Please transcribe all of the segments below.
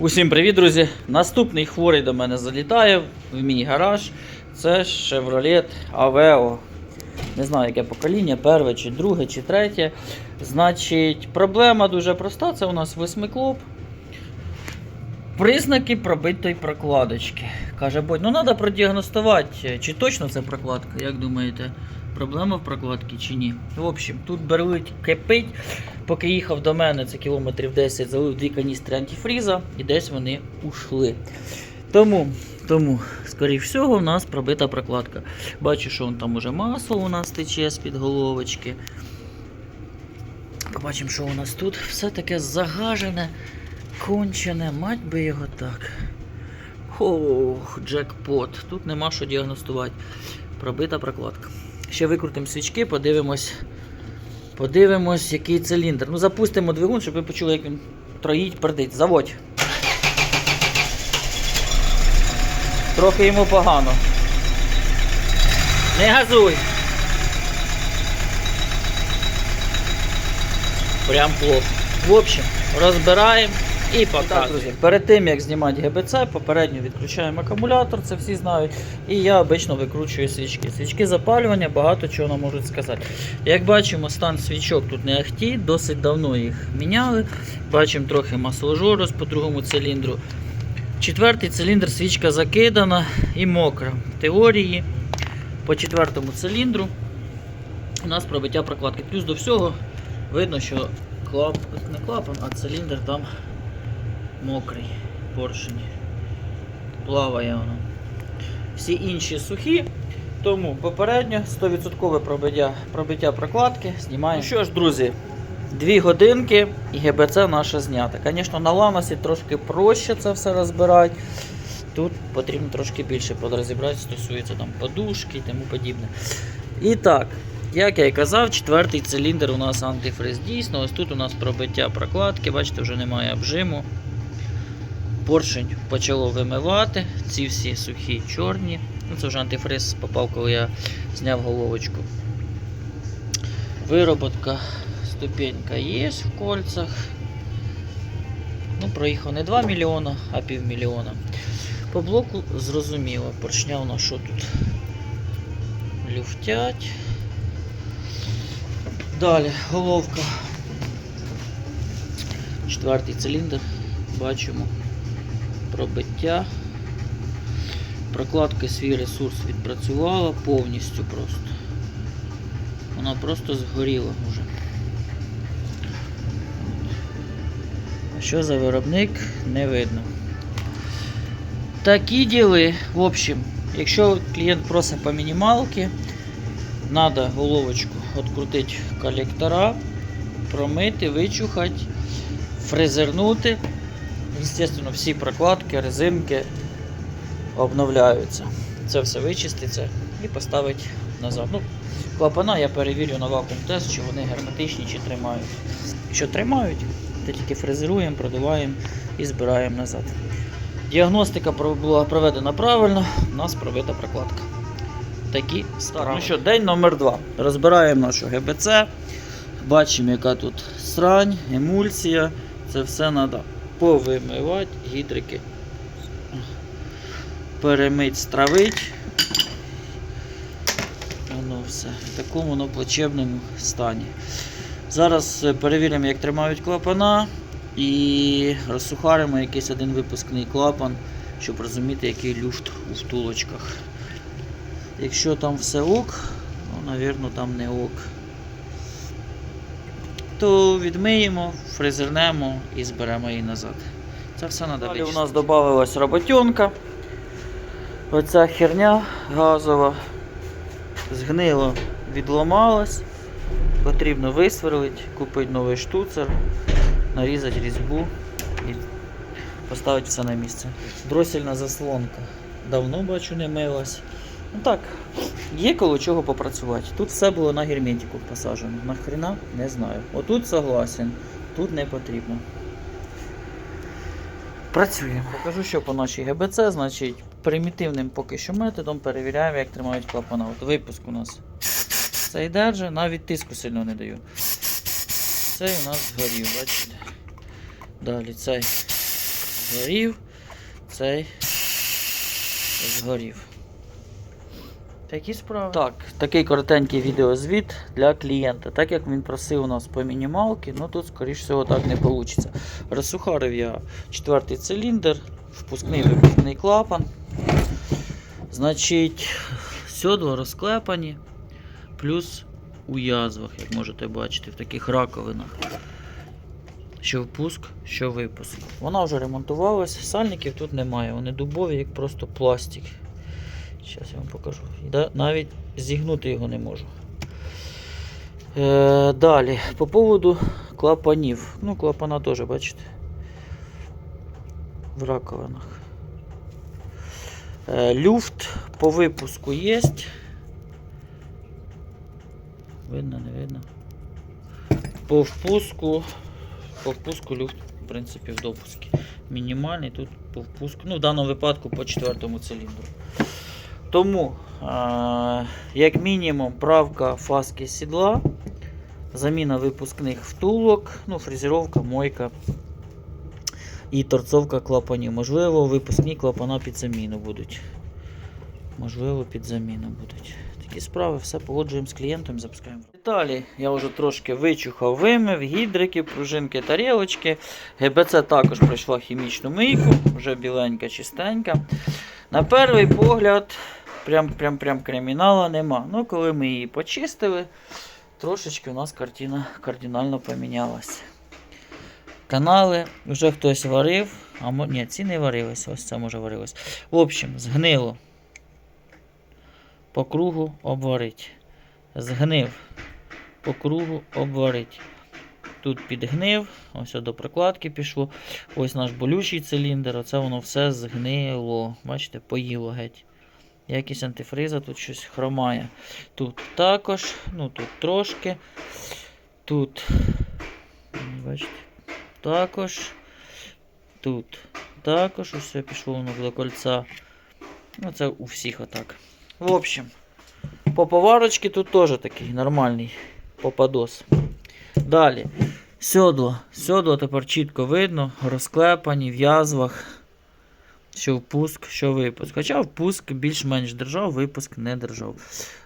Усім привіт, друзі! Наступний хворий до мене залітає в мій гараж. Це Chevrolet Aveo. Не знаю, яке покоління, перше, чи друге, чи третє. Значить, проблема дуже проста. Це у нас восьмиклоп. Признаки пробитої прокладочки. Каже, Бодь, ну треба продіагностувати, чи точно це прокладка, як думаєте, проблема в прокладці чи ні. В общем, тут берлить кипить. Поки їхав до мене, це кілометрів 10, залив дві каністри антифріза і десь вони ушли. Тому, тому, скоріш всього, у нас пробита прокладка. Бачу, що там уже масло у нас тече з-під головочки. Побачимо, що у нас тут. Все таке загажене, кончене, мать би його так. Ох, джекпот. Тут нема що діагностувати. Пробита прокладка. Ще викрутимо свічки, подивимось. Подивимось, який циліндр. Ну, запустимо двигун, щоб ви почули, як він троїть, пердить. Заводь. Трохи йому погано. Не газуй. Прям плохо. В общем, розбираємо і показуємо. друзі, перед тим як знімати ГБЦ, попередньо відключаємо акумулятор, це всі знають. І я обично викручую свічки. Свічки запалювання багато чого нам можуть сказати. Як бачимо, стан свічок тут не ахті, досить давно їх міняли. Бачимо трохи масложору по другому циліндру. Четвертий циліндр свічка закидана і мокра. В теорії по четвертому циліндру у нас пробиття прокладки. Плюс до всього видно, що клап, не клапан, а циліндр там мокрий поршень. Плаває воно. Всі інші сухі. Тому попередньо 100% пробиття, пробиття прокладки знімаємо. Ну що ж, друзі, дві годинки і ГБЦ наше знято. Звісно, на ланосі трошки проще це все розбирати. Тут потрібно трошки більше розібрати, стосується там подушки і тому подібне. І так, як я і казав, четвертий циліндр у нас антифриз дійсно. Ось тут у нас пробиття прокладки, бачите, вже немає обжиму. Поршень почало вимивати, ці всі сухі чорні. Ну, Це вже антифриз попав, коли я зняв головочку. Вироботка, ступенька є в кольцах. Ну, проїхав не 2 мільйона, а півмільйона. По блоку зрозуміло, поршня у нас що тут люфтять. Далі головка. Четвертий циліндр. Бачимо пробиття. Прокладка свій ресурс відпрацювала повністю просто. Вона просто згоріла вже. А що за виробник, не видно. Такі діли, в общем, якщо клієнт просить по мінімалки, треба головочку відкрутити колектора, промити, вичухати, фрезернути. Звісно, всі прокладки, резинки обновляються. Це все вичиститься і поставити назад. Ну, клапана я перевірю на вакуум тест, чи вони герметичні, чи тримають. Якщо тримають, то тільки фрезеруємо, продуваємо і збираємо назад. Діагностика була проведена правильно, у нас пробита прокладка. Такі справи. Ну що, день номер два. Розбираємо нашу ГБЦ. Бачимо, яка тут срань, емульсія. Це все треба повимивати, гідрики. Перемить, стравить. Воно все в такому воно плачебному стані. Зараз е, перевіримо, як тримають клапана і розсухаримо якийсь один випускний клапан, щоб розуміти, який люфт у втулочках. Якщо там все ок, ну, навірно, там не ок. То відмиємо, фрезернемо і зберемо її назад. Це все треба Далі у нас додавалась роботенка. Оця херня газова згнило, відламалась. Потрібно висверлити, купити новий штуцер, нарізати різьбу і поставити все на місце. Дросільна заслонка. Давно бачу не милась. Ну так, є коло чого попрацювати. Тут все було на герметику посаджено. Нахрена не знаю. Отут согласен, тут не потрібно. Працюємо. Покажу, що по нашій ГБЦ, значить, примітивним поки що методом перевіряємо, як тримають клапана. От випуск у нас цей держи, навіть тиску сильно не даю. Цей у нас згорів, бачите? Далі цей згорів, цей згорів. Такі справи. Так, такий коротенький відеозвіт для клієнта. Так як він просив у нас по мінімалки, ну тут, скоріш всього, так не вийде. Розсухарив я четвертий циліндр, впускний випускний клапан. Значить, сьодла розклепані, плюс у язвах, як можете бачити, в таких раковинах. Що впуск, що випуск. Вона вже ремонтувалась, сальників тут немає, вони дубові, як просто пластик. Зараз я вам покажу. Навіть зігнути його не можу. Е, далі, по поводу клапанів. Ну, клапана теж, бачите. В раковинах. Е, люфт по випуску є. Видно, не видно. По впуску. По впуску люфт, в принципі, в допуску. Мінімальний тут по впуску. Ну, в даному випадку по четвертому циліндру. Тому, е, як мінімум, правка фаски сідла, заміна випускних втулок, ну, фрезеровка, мойка і торцовка клапанів. Можливо, випускні клапана під заміну будуть. Можливо, під заміну будуть. Такі справи, все погоджуємо з клієнтом, запускаємо. Деталі я вже трошки вичухав, вимив, гідрики, пружинки, тарілочки. ГБЦ також пройшла хімічну мийку, вже біленька, чистенька. На перший погляд, прям, прям, прям кримінала нема. Ну, коли ми її почистили, трошечки у нас картина кардинально помінялася. Канали вже хтось варив, а мо... ні, ці не варилися, ось це може варилось. В общем, згнило. По кругу обварить. Згнив. По кругу обварить. Тут підгнив, ось до прокладки пішло. Ось наш болючий циліндр, оце воно все згнило. Бачите, поїло геть. Якість антифриза, тут щось хромає. Тут також, ну тут трошки. Тут, бачите, також. Тут також все пішло воно до кольця. Ну, це у всіх отак. В общем, по поварочці тут теж такий нормальний попадос. Далі. Сьодло. Сьодло тепер чітко видно, розклепані в язвах. Що впуск, що випуск. Хоча впуск більш-менш держав, випуск не держав.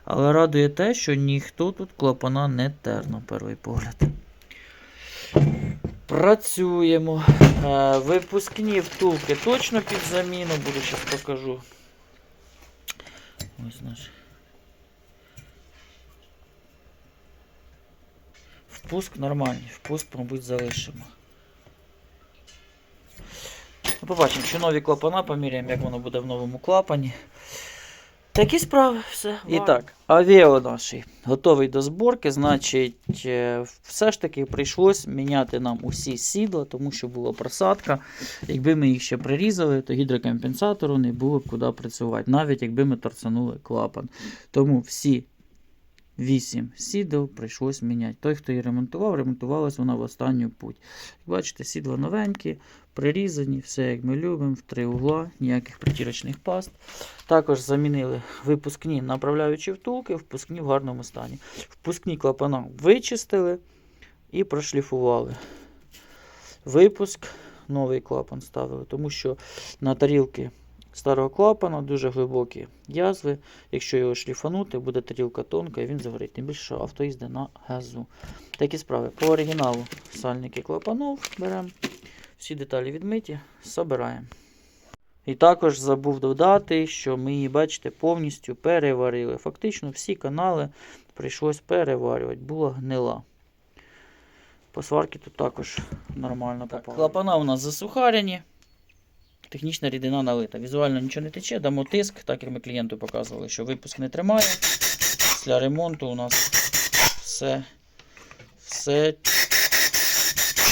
Але радує те, що ніхто тут клапана не тер на перший погляд. Працюємо. Е, випускні втулки точно під заміну, буду зараз покажу. Ось наш. Впуск нормальний, впуск, мабуть, залишимо. Ну, побачимо, чи нові клапана поміряємо, як воно буде в новому клапані. Такі справи, все. І так, авіо наш готовий до зборки. Значить, е, все ж таки прийшлось міняти нам усі сідла, тому що була просадка. Якби ми їх ще прирізали, то гідрокомпенсатору не було б куди працювати, навіть якби ми торцанули клапан. Тому всі 8 сідел прийшлось міняти. Той, хто її ремонтував, ремонтувалась вона в останню путь. Бачите, сідла новенькі, прирізані, все як ми любимо, в три угла, ніяких притірочних паст. Також замінили випускні направляючі втулки, впускні в гарному стані. Впускні клапана вичистили і прошліфували. Випуск, новий клапан ставили, тому що на тарілки старого клапана дуже глибокі язви. Якщо його шліфанути, буде тарілка тонка і він загорить. Тим більше авто їздить на газу. Такі справи. По оригіналу сальники клапанов беремо. Всі деталі відмиті, забираємо. І також забув додати, що ми її, бачите, повністю переварили. Фактично всі канали прийшлось переварювати, була гнила. По сварки тут також нормально попало. Клапана у нас засухарені. Технічна рідина налита. Візуально нічого не тече, дамо тиск, так як ми клієнту показували, що випуск не тримає. Після ремонту у нас все, все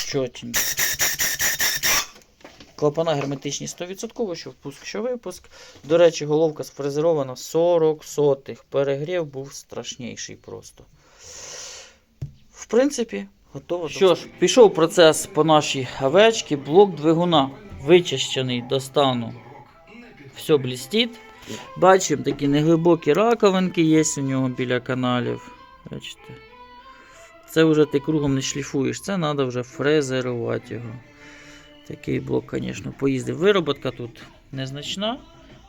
чотенько. Клапана герметичні 100%, що впуск, що випуск. До речі, головка сфрезерована 40 сотих. Перегрів був страшніший просто. В принципі, готово. Що ж, пішов процес по нашій авечці. Блок двигуна вичищений до стану. Все блістить. Бачимо, такі неглибокі раковинки є у нього біля каналів. Бачите? Це вже ти кругом не шліфуєш, це треба вже фрезерувати його. Такий блок, звісно, поїздив. Вироботка тут незначна.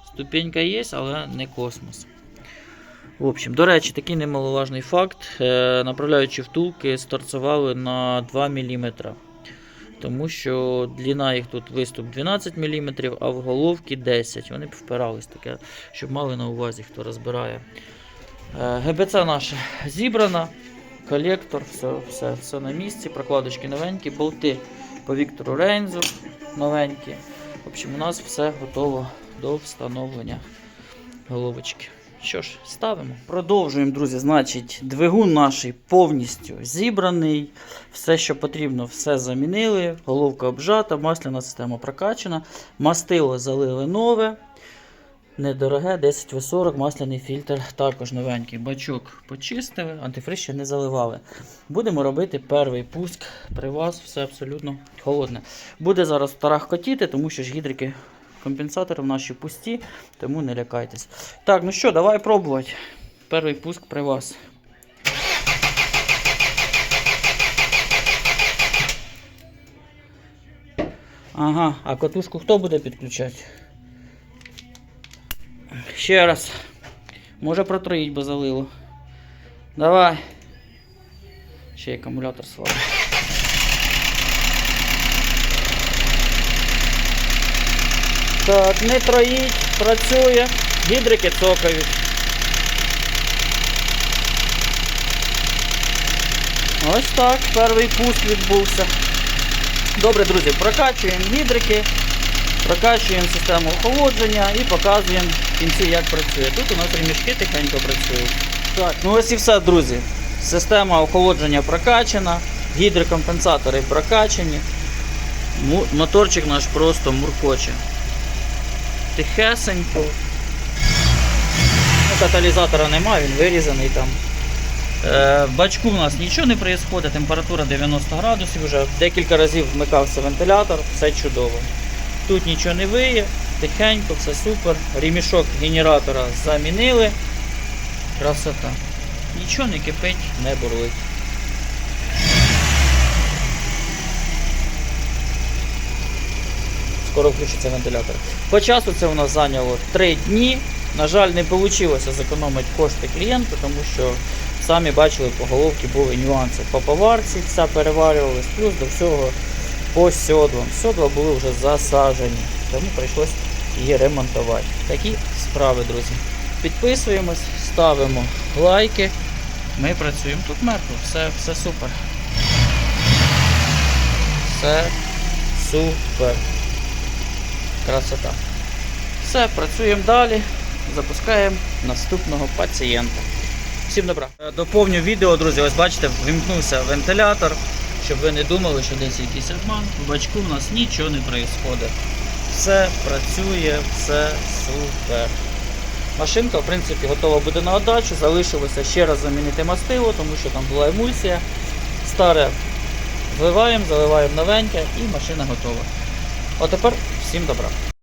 Ступенька є, але не космос. В общем, до речі, такий немаловажний факт. Е, направляючи втулки, сторцували на 2 мм. Тому що длина їх тут виступ 12 мм, а в головки 10 Вони б впирались таке, щоб мали на увазі, хто розбирає. Е, ГБЦ наше зібрано, колектор, все, все, все на місці, прокладочки новенькі, болти по Віктору Рейнзу новенькі. В общем, у нас все готово до встановлення головочки. Що ж, ставимо. Продовжуємо, друзі. Значить, двигун наш повністю зібраний. Все, що потрібно, все замінили. Головка обжата, масляна система прокачана. Мастило залили нове. Недороге, 10В40, масляний фільтр також новенький. Бачок почистили, антифриз ще не заливали. Будемо робити перший пуск. При вас все абсолютно холодне. Буде зараз тарахкотіти, тому що ж гідрики компенсатори в наші пусті, тому не лякайтесь. Так, ну що, давай пробувати. Перший пуск при вас. Ага, а катушку хто буде підключати? Ще раз. Може протроїть, бо залило. Давай. Ще й акумулятор слабий. Так, не троїть, працює. Гідрики цокають. Ось так, перший пуск відбувся. Добре, друзі, прокачуємо гідрики, прокачуємо систему охолодження і показуємо в кінці, як працює. Тут у нас ремішки тихенько працюють. Так, ну ось і все, друзі. Система охолодження прокачана, гідрокомпенсатори прокачані. Моторчик наш просто муркоче. Тихесенько. Ну, каталізатора немає, він вирізаний там. Е, в бачку в нас нічого не відбувається, температура 90 градусів, вже декілька разів вмикався вентилятор, все чудово. Тут нічого не виє, тихенько, все супер. Ремішок генератора замінили. Красота. Нічого не кипить, не бурлить. Скоро включиться вентилятор. По часу це у нас зайняло 3 дні. На жаль, не вийшло зекономити кошти клієнту, тому що самі бачили, по головці були нюанси. По поварці все переварювалось, плюс до всього по сьодлам. Сьодла були вже засажені, тому прийшлось її ремонтувати. Такі справи, друзі. Підписуємось, ставимо лайки. Ми працюємо тут мертво. Все, все супер. Все супер. Красота. Все, працюємо далі. Запускаємо наступного пацієнта. Всім добра. Е, Доповню відео, друзі. Ось бачите, вимкнувся вентилятор, щоб ви не думали, що десь якийсь обман. В бачку у нас нічого не відбувається. Все працює, все супер. Машинка, в принципі, готова буде на отдачу. Залишилося ще раз замінити мастило, тому що там була емульсія. Старе вливаємо, заливаємо новеньке і машина готова. А тепер всім добра.